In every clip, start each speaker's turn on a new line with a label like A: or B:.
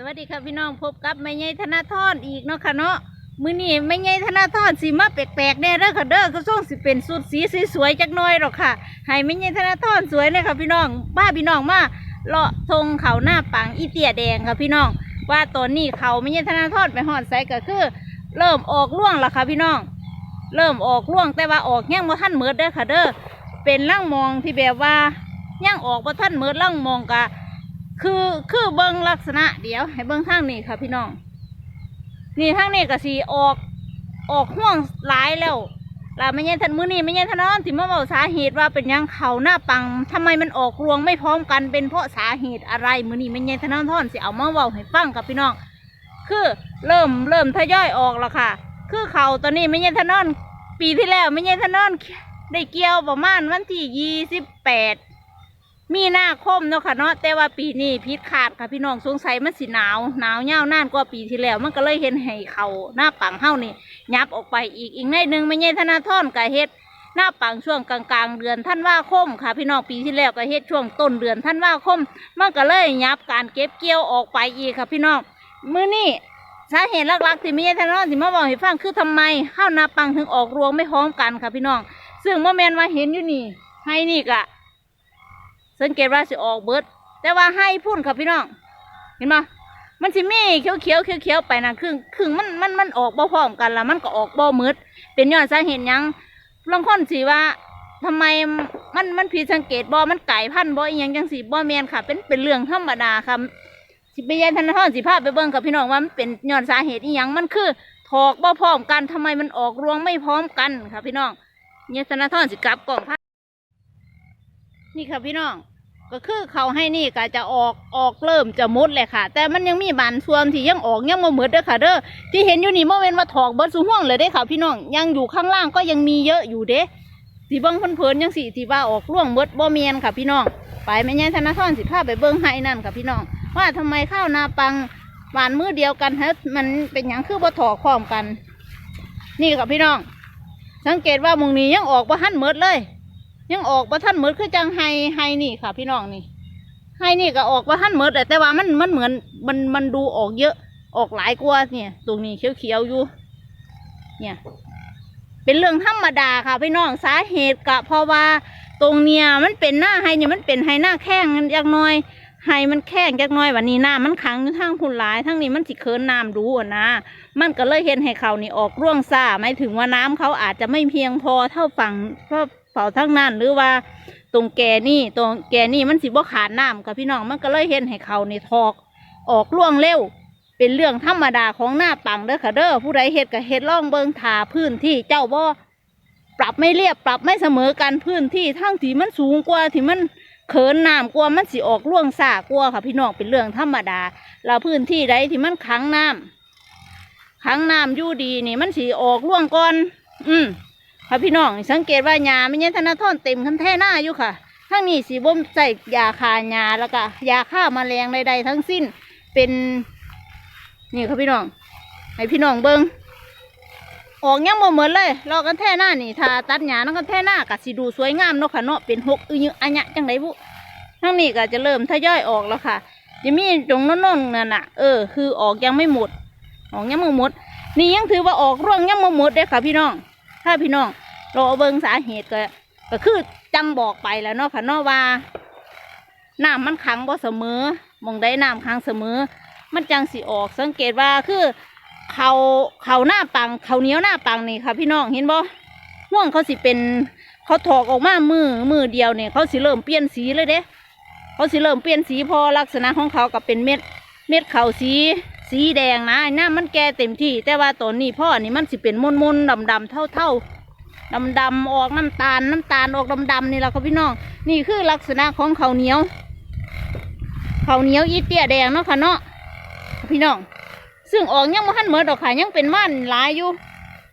A: สวัสดีค่ะพี่น้องพบกับแม่ใหญ่ธนาธรอีกเนาะค่ะเนาะมื้อนี้แม่ใหญ่ธนาธรสิมาแปลกๆแน่เด้อค่ะเด้อก็ส่งสิเป็นสุดสีสวยๆจักหน่อยหรอกค่ะให้แม่ใหญ่ธนาธรสวยเลยค่ะพี่น้องบ้าพี่น้องมาเลาะทงเขาหน้าปังอีเตียแดงค่ะพี่น้อง ว่าตอนนี้เขาแม่ใหญ่ธนาธรไปหอดใส่ก็คือ เริ่มออกร่วงแล้วค่ะพี่น้อง เริ่มออกร่วงแต่ว่าออกยังบ่ทันเมิดเด้อค่ะเด้อเป็นร่างมองที่แบบว่ายังออกบ่ทันเมิดร่างมองกะ คือคือเบิ้งลักษณะเดี๋ยว ให้เบิ้งทางนี้ค่ะพี่น้อง นี่ทางนี้ก็สีออกออกห่วงหลายแล้วลาไม่ใช่ทันมือนี่ไม่ใช่ทันนอนที่มาบอกสาเหตุว่าเป็นยังเขาหน้าปังทำไมมันออกรวงไม่พร้อมกันเป็นเพราะสาเหตุอะไรมือนี่ไม่ใช่ทันนอนท่อนสิเอามาเว้าให้ฟังกับพี่น้อง คือเริ่มเริ่มทยอยออกแล้วค่ะ คือเขาตอนนี้ไม่ใช่ทันนอน ปีที่แล้วไม่ใช่ทันนอนได้เกี่ยวประมาณวันที่ยี่สิบแปด มีหน้าคมเนาะค่ะเนาะแต่ว่าปีนี้พิษขาดค่ะพี่น้องสงสัยมันสิหนาวหนาวยาวนานกว่าปีที่แล้ว มันก็เลยเห็นให้เขาหน้าปังเฮานี่ยับออกไปอีกอีกในหนึ่งไม่ใช่ธนาทรกะเฮ็ดหน้าปังช่วงกลางๆ เดือนท่านว่าคมค่ะ พี่น้องปีที่แล้วก็เฮ็ดช่วงต้นเดือนท่านว่าคม มันก็เลยยับการเก็บเกี่ยวออกไปอีกค่ะ พี่น้องมื้อนี้สาเหตุหลักๆที่ไม่ใช่ธนาทรที่มาบอกให้ฟังคือทำไมข้าวหน้าปังถึงออกรวงไม่พร้อมกันค่ะพี่น้อง ซึ่งโมเมนว่าเห็นอยู่นี่ให้นี่กะ สังเกตว่าสิออกเบิด แต่ว่าให้พุ่นครับพี่น้อง เห็นไหมมันสิมีเขียวเขียวเขียวเขียวไปนะครึ่งครึ่งมันมันมันออกบ่พร้อมกันละมันก็ออกบ่มืดเป็นย้อนสาเหตุยังลางค้นสิว่าทำไมมันมันผิดสังเกตบ่มันไก่พันบ่อีหยังจังสิบ่แมนค่ะ เป็นเป็นเรื่องธรรมดาค่ะสิไปยันธนาธรสิพาพไปเบิ่งกับพี่น้องว่ามันเป็นย้อนสาเหตุอีหยังมันคือถอกบ่พร้อมกันทำไมมันออกรวงไม่พร้อมกันค่ะพี่น้องเนี่ยธนาธรสิกลับกล่องพา นี่ค่ะพี่น้อง ก็คือเขาให้นี่ก็จะออกออกเริ่มจะมุดเลยค่ะ แต่มันยังมีบานส่วนที่ยังออกยังมาหมดเด้อค่ะเด้อที่เห็นอยู่นี่เมื่อเว้นว่าถอกเบิร์ดสูห่วงเลยเด้ค่ะ พี่น้องยังอยู่ข้างล่างก็ยังมีเยอะอยู่เด้สีเบิ้งเพลินๆยังสีที่ว่าออกร่วงเบิดบ่เมียนค่ะพี่น้องไปแม่ย่ธนาธรสิพาไปเบิ้งให้นั่นค่ะพี่น้อง ว่าทำไมข้าวนาปังหวานมือเดียวกันฮะมันเป็นอย่างคือบ่ถอกพร้อมกัน นี่ค่ะพี่น้อง สังเกตว่ามุงนี้ยังออกบ่ทันเมดเลย ยังออกบ่าทันเมดคือจังไฮไฮนี่ค่ะ พี่น้องนี่ให้นี่ก็ออกว่าท่านเมิดแต่ว่ามันมันเหมือนมันมันดูออกเยอะ ออกหลายกว่าเนี่ย ตรงนี้เขียวๆอยู่ เนี่ย เป็นเรื่องธรรมดาค่ะ พี่น้องสาเหตุกะเพราะว่าตรงเนี้ยมันเป็นหน้าไฮเนี่ยมันเป็นไฮหน้าแข้งจักน้อยไฮมันแข้งจักน้อยวันนี้น้ามันขังอยู่ทั้งพุ่นหลายทั้งนี้มันสิเคินน้ำดูอะนะมันก็เลยเห็นให้เขานี่ออกร่วงซ่าหมายถึงว่าน้ำเขาอาจจะไม่เพียงพอเท่าฝั่งเท่าเฝ่าทั้งนั้นหรือว่าตรงแกนี่ตรงแกนี่มันสิบ่ขาดน้ำค่ะพี่น้องมันก็เลยเห็นให้เขานี่ทอกออกล่วงเร็ว เป็นเรื่องธรรมดาของหน้าปังเด้อค่ะเด้อผู้ใดเฮ็ดก็เฮ็ดล่องเบิงถาพื้นที่เจ้าบ่ปรับไม่เรียบปรับไม่เสมอกันพื้นที่ทั้งที่มันสูงกว่าที่มันเขินน้ำกว่ามันสิออกล่วงซากว่าค่ะพี่น้องเป็นเรื่องธรรมดา เราพื้นที่ใดที่มันขังน้ำขังน้ำอยู่ดีนี่มันสิออกล่วงก่อน อืม ค่ะพี่น้องสังเกตว่าหญ้าไม่ใช่ธนาทรเต็มคันแท่หน้าอยู่ค่ะทั้งนี้สีบ่มใส่ยาคาหญ้าแล้วก็ยาฆ่าแมลงใดๆทั้งสิ้นเป็นนี่ค่ะพี่น้องให้พี่น้องเบิงออกยังบ่เหมือนเลยรอกันแท่หน้านี่ถ้าตัดหญ้านั่นกันแท่หน้าก็สิดูสวยงามเนาะค่ะเนาะเป็นหกอึยอัญญะจังไดบุทั้งนี้ก็จะเริ่มทยอยออกแล้วค่ะจะมีตรงน้นๆนั่นน่ะเออคือออกยังไม่หมด ออกยังไม่หมด นี่ยังถือว่าออกร่วงยังไม่หมดเด้ค่ะพี่น้อง ถ้าพี่น้องรอเบิงสาเหตุก็ก็คือจังบอกไปแล้วเนาะค่ะเนาะว่าน้ำมันขังบ่เสมอมองได้น้ำขังเสมอ มันจังสิออกสังเกตว่าคือเขาเขาหน้าปังเขาเนี้ยวหน้าปังนี่ค่ะ พี่น้องเห็นบ่ห่วงเขาสิเป็นเขาถอกออกมามือมือเดียวเนี่ยเขาสิเริ่มเปลี่ยนสีเลยเด้เขาสิเริ่มเปลี่ยนสีพอลักษณะของเขากับเป็นเม็ดเม็ดเขาสี สีแดงนะไอ้น้ำมันแก่เต็มที่ แต่ว่าตอนนี้พ่อนี่มันสิเป็นมนมนดำดำๆเท่าเท่าดำดำๆออกน้ำตาลน้ำตาลออกดำดำๆนี่แหละครับพี่น้อง นี่คือลักษณะของข้าวเหนียวข้าวเหนียวอีเตี้ยแดงเนาะค่ะเนาะพี่น้อง ซึ่งออกยังไม่ทันเหมือดอกค่ะยังเป็นม่านหลายอยู่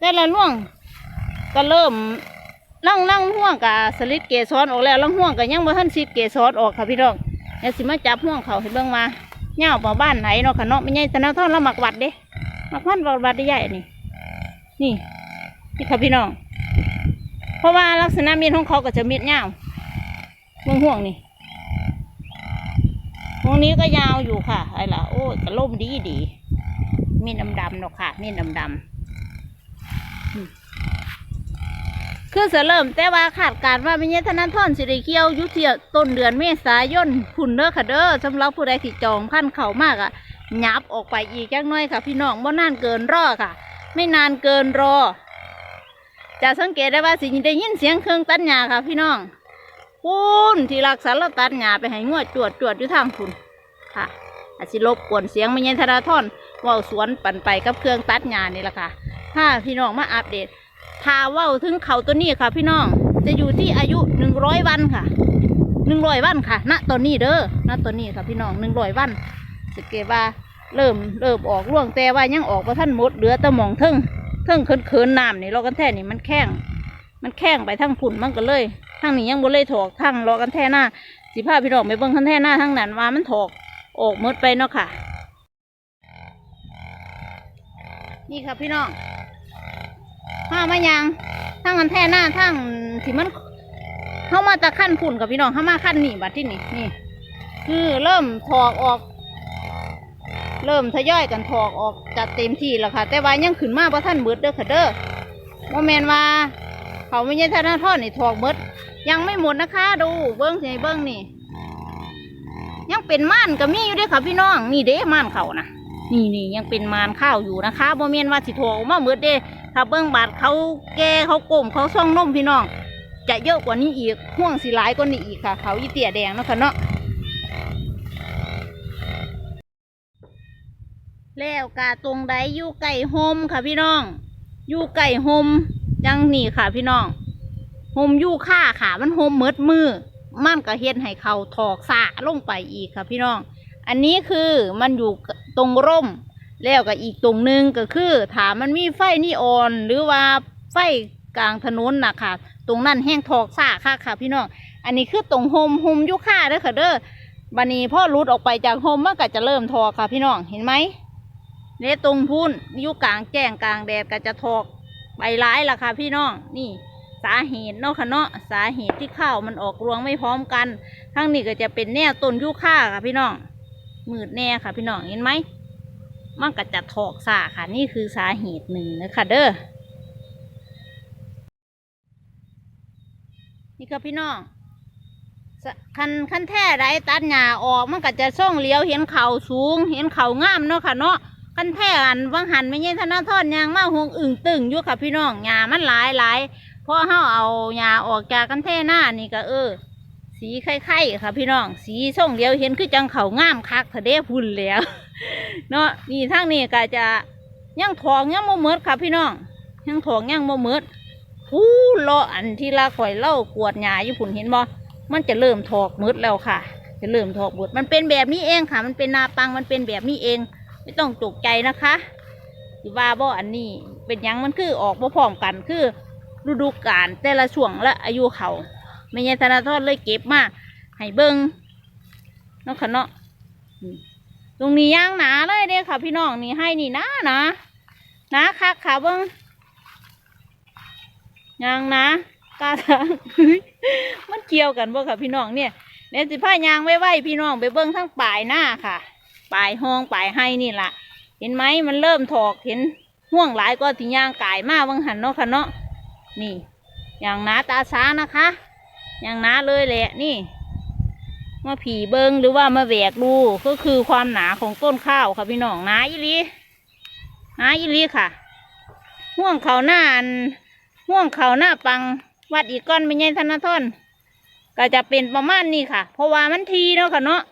A: แต่ละล่วงก็เริ่มล่างล่างห่วงกับสลิดเกสรออกแล้วล่างห่วงกับยังไม่ทันซีดเกสรออกค่ะพี่น้องเดี๋ยวสิมาจับห่วงเขาให้เบิ่งมา เง่ามาบ้านไหนเนาะค่ะเนาะไม่ใช่ธนาทรเราหมักวัดเด้หมักวันวัดวัดได้ใหญ่นี่ นี่นี่ค่ะพี่น้อง เพราะว่าลักษณะมีดของเขาก็จะมีดเง่าเมืองห่วงนี่ตรงนี้ก็ยาวอยู่ค่ะไอ้ล่ะโอ้ยกระล่มดีดีมีดำดำๆเนาะค่ะมีดำดำ คือเสเริ่มแต่ว่าขาดการว่าไม่ใช่ธนาธรสิริเคียวยุเทียต้นเดือนเมษายนผุนเด้อค่ะเด้อสำหรับผู้ใดที่จองพันเข่ามากอะหยับออกไปอีกจักน้อยค่ะ พี่น้องบ่นานเกินรอค่ะ ไม่นานเกินรอ จะสังเกตได้ว่าสิได้ยินเสียงเครื่องตัดหญ้าค่ะ พี่น้องพูนที่รักษารตัดหญ้าไปให้งวดจวดจวดอยู่ทางคุณค่ะอาจสิรบกวนเสียงไม่ยันธนาทรเว่าสวนปั่นไปกับเครื่องตัดหญ้านี่แหละค่ะถ้าพี่น้องมาอัปเดต ถ้าว่าถึงเขาตัวนี้ค่ะ พี่น้อง จะอยู่ที่อายุหนึ่งร้อยวันค่ะหนึ่งร้อยวันค่ะ ณตอนนี้เด้อ ณตอนนี้ค่ะพี่น้องหนึ่งร้อยวันสเกว่าเริ่มเริ่มออกร่วงแต่ว่ายังออกว่าะท่านมดเหลือแต่หมองเทิงเทิงเคินเคินน้ำนี่รอกันแท่นี่มันแข้งมันแข้งไปทั้งผุ่นมันก็เลยทั้งนี้ยังบ่เลยถอกทั้งรอกันแท่หน้าสิพาพี่น้องไปเบิ่งกันแท่หน้าทั้งนั้นว่ามันถอกออกมดไปเนาะค่ะ นี่ค่ะพี่น้อง ห้ามายังทั้งกันแท่หน้าทั้งที่มันเข้ามาตะขั้นฝุ่นกับพี่น้องเข้ามาขั้นนี่บัดที่นี่นี่คือเริ่มถอกออก เริ่มทยอยกันถอกออกจัดเต็มที่แล้วค่ะ แต่ว่ายังขึ้นมาเพราะท่านเบิดเด้อค่ะเด้อโมเมนว่า เขาไม่ใช่ธนานทอดนี่ถอกเบิดยังไม่หมดนะคะ ดูเบิ้งสิเบิ้งนี่ ยังเป็นม่านก็มีอยู่ด้วยค่ะพี่น้องนี่เด้ม่านเขานะนี่นี่ยังเป็นม่านข้าวอยู่นะคะโมเมนว่าสิถอกออกมาเบิดเด้ ถ้าเบิ้งบาดเขาแก่เขากลมเขาซ่องนมพี่น้อง จะเยอะกว่านี้อีกห่วงสีหลายกว่านี้อีกค่ะ เขายี่เตี่ยแดงเนาะค่ะเนาะแล้วกาตรงใดอยู่ไก่โฮมค่ะพี่น้อง อยู่ไก่โฮมจังนี่ค่ะพี่น้องโฮมอยู่ค่าค่ะมันโฮมเมิดมือมันก็เฮ็ดให้เขาถอกสาลงไปอีกค่ะพี่น้อง อันนี้คือมันอยู่ตรงร่ม แล้วก็อีกตรงหนึงก็คือถามมันมีไฟนีออน หรือว่าไฟกลางถนนนะค่ะ ตรงนั้นแห้งถอกสาค่ะค่ะ พี่น้อง อันนี้คือตรงโฮมโฮมยู่ค่าเด้อค่ะเด้อบันนี้พ่อรุดออกไปจากโฮมมันก็จะเริ่มถอกค่ะ พี่น้อง เห็นไหมเนี่ยตรงพุ่นยู่กลางแจ้งกลางแดดก็จะถอกใบร้ายล่ะค่ะ พี่น้อง นี่สาเหตุเนาะค่ะเนาะ สาเหตุที่ข้าวมันออกรวงไม่พร้อมกัน ทั้งนี้ก็จะเป็นแนวต้นยุค่าค่ะพี่น้อง มืดแน่ค่ะ พี่น้อง เห็นไหม มันก็จะถอกสาค่ะ นี่คือสาเหตุหนึ่งนะคะเด้อนี่ค่ะพี่น้องคันคันแท้ไรตัดหญ้าออกมันก็จะส่องเลี้ยวเห็นเขาสูง เห็นเขางามเนาะค่ะเนาะคันแท่หันวังหันไม่ใช่ธนาทอดยางมาหงอึ่งตึงอยู่ค่ะพี่น้องหญ้ามันหลายหลายเพราะเฮาเอาหญ้าออกจากกันแท่หน้านี่ก็เออ สีไข่ๆค่ะพี่น้อง สีส่งเดียวเห็นคือจังเขางามคักทะเดพุ่นแล้ว เนาะนี่ทางนี้ก็จะยังทองยังโมเมิดค่ะพี่น้องยังทองยังโมเมิดผู้เลาะอันที่ลาข่อยเล่ากวดหญ้าอยู่พุ่นเห็นบ่มันจะเริ่มถอกมืดแล้วค่ะ จะเริ่มถอกมืดมันเป็นแบบนี้เองค่ะ มันเป็นนาปังมันเป็นแบบนี้เอง ไม่ต้องตกใจนะคะว่าบ่อันนี้เป็นยังมันคือออกบ่พร้อมกันคือฤดูกาลแต่ละช่วงและอายุเขาไม่ใช่ธนาทอดเลยเก็บมาให้เบิงเนาะค่ะเนาะอืม ตรงนี้ย่างหนาเลยเด้ค่ะ พี่น้องนี่ให้นี่นะนะนะค่ะค่ะเบิ้งย่างนะกาทางมันเกี่ยวกันบ่ค่ะพี่น้องเนี่ยเนี่ยสิพายางไว้ไว้พี่น้องไปเบิ้งทั้งปลายหน้าค่ะปลายห้องปลายให้นี่ล่ะ เห็นไหมมันเริ่มถอกเห็นห่วงหลายก็ทีย่างกายมาวังหันเนาะค่ะเนาะนี่อย่างหนาตาช้านะคะ อย่างหนาเลยแหละนี่ มาผีเบิงหรือว่ามาแหวกดูก็คือความหนาของต้นข้าวค่ะพี่น้องหนาอีหลีหนาอีหลีค่ะห่วงเขาหน้าอันห่วงเขาหน้าปังวัดอีกก้อนไม่ใช่ธนทอนก็จะเป็นประมาณนี้ค่ะ เพราะว่ามันทีเนาะค่ะเนาะ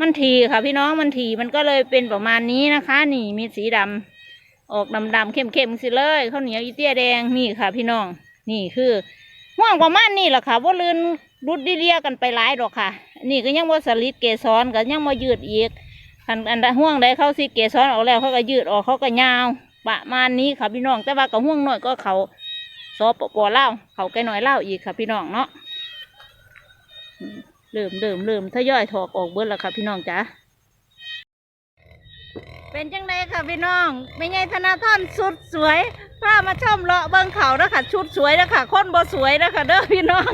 A: มันทีค่ะพี่น้องมันทีมันก็เลยเป็นประมาณนี้นะคะ นี่มีสีดำออกดำดำๆเข้มเข้มๆสิเลยข้าวเหนียวอีเตี้ยแดงนี่ค่ะ พี่น้องนี่คือห่วงประมาณนี้แหละค่ะว่าลืนรุดดิเรียกันไปหลายดอกค่ะ นี่ก็ยังว่าสลิดเกสรก็ยังมายืดอีกอันอันใดห่วงใดเขาสิเกสรออกแล้วเขาก็ยืดออกเขาก็ยาวประมาณนี้ค่ะพี่น้อง แต่ว่ากับห่วงหน้อยก็เขาซอปปอเล่าเขาแก่น้อยเล่าอีกค่ะพี่น้องเนาะเริ่มเริ่มเริ่มทยอยถอกออกเบิดแล้วค่ะพี่น้องจ๋าเป็นจังไดค่ะพี่น้องไม่ไงธนาทอนสุดสวย พามาชมเลาะเบิ้งเขาเด้อค่ะชุดสวยเด้อค่ะคนบ่สวยเด้อค่ะเด้อพี่น้อง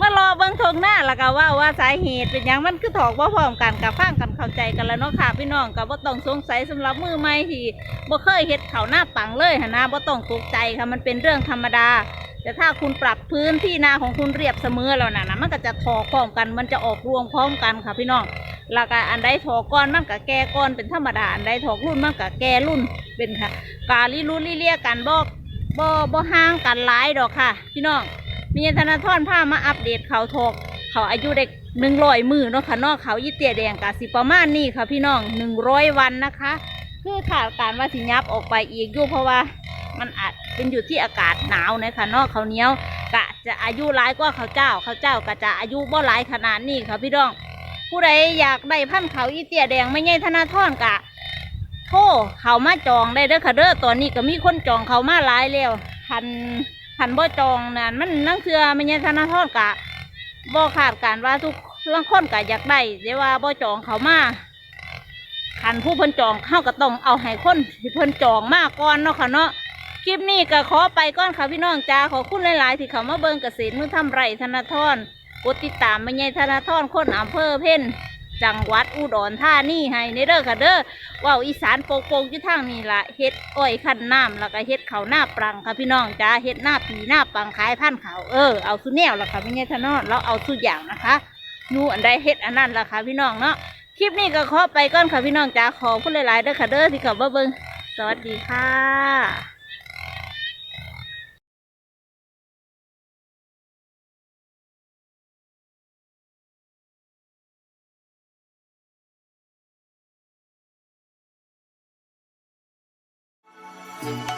A: มารอเบิ้งทงหน้าแล้วก็ว่าว่าสาเหตุเป็นยังมันคือถอกบ่พร้อมกันกับฟังกันเข้าใจกันแล้วเนาะค่ะพี่น้องก็บ่ต้องสงสัยสำหรับมือใหม่ที่บ่เคยเฮ็ดเขาหน้าปังเลยหั่นนะบ่ต้องตกใจค่ะมันเป็นเรื่องธรรมดา แต่ถ้าคุณปรับพื้นที่นาของคุณเรียบเสมอแล้วนะนะมันก็จะถอกพร้อมกันมันจะออกรวงพร้อมกันค่ะพี่น้อง แล้วก็อันใดถอกก้อนมันก็แก่ก้อนเป็นธรรมดาอันใดถอกรุ่นมันก็แก่รุ่นเป็นค่ะกาลิรุ่นลิเลียกันบ่บ่บ่ห่างกันหลายดอกค่ะ พี่น้องมีธนาธรผ้ามาอัปเดตเขาถอกเขาอายุเด็กหนึ่งร้อยมือเนาะค่ะนอกเขายี่เตียแดงกะสิประมาณนี้ค่ะพี่น้องหนึ่งร้อยวันนะคะ คือขาดการว่าสิยับออกไปอีกอยู่เพราะว่ามันอาจเป็นอยู่ที่อากาศหนาวนะคะนอกเขาเหนี้ยวกะจะอายุร้ายกว่าข้าเจ้าเขาเจ้าก็จะอายุบ่หลายขนาดนี้ค่ะพี่น้อง ผู้ใดอยากได้พันเขาอีเตียแดงไม่ใช่ธนาธรกะโทรเขามาจองได้เด้อค่ะเด้อตอนนี้ก็มีคนจองเขามาหลายแล้วพันพันบ่จองนั่นมันนั่งเทือไม่ใช่ธนาธรกะบ่ขาดการว่าทุกเรื่องคนกะอยากได้แต่ว่าบ่จองเขามาคันผู้เพิ่นจองเข้าก็ต้องเอาให้คนที่เพิ่นจองมาก่อนเนาะค่ะเนาะคลิปนี้ก็ขอไปก่อนค่ะพี่น้องจ้าขอคุณหลาย ๆ ที่เขามาเบิ่งเกษตรมือทำไรธนาธร กดติดตามมาใหญ่ธนาธรคนอำเภอเพ่นจังหวัดอุดรธานีให้ในเด้อค่ะเด้อว่าอีสานโปกโปกอยู่ทางนี้ละเฮ็ดอ้อยขั้นน้ำแล้วก็เฮ็ดเขาหน้าปรังค่ะพี่น้องจ้าเฮ็ดหน้าปีหน้าปังขายพันเขาเออเอาสุแนวละค่ะไม่ใช่ธนาธรเราเอาสุอย่างนะคะนูอันใดเฮ็ดอันนั้นละค่ะพี่น้องเนาะคลิปนี้ก็ขอไปก่อนค่ะพี่น้องจ้าขอพูดหลายๆเด้อค่ะเด้อที่เขามาเบิ่งสวัสดีค่ะ
B: Thank you.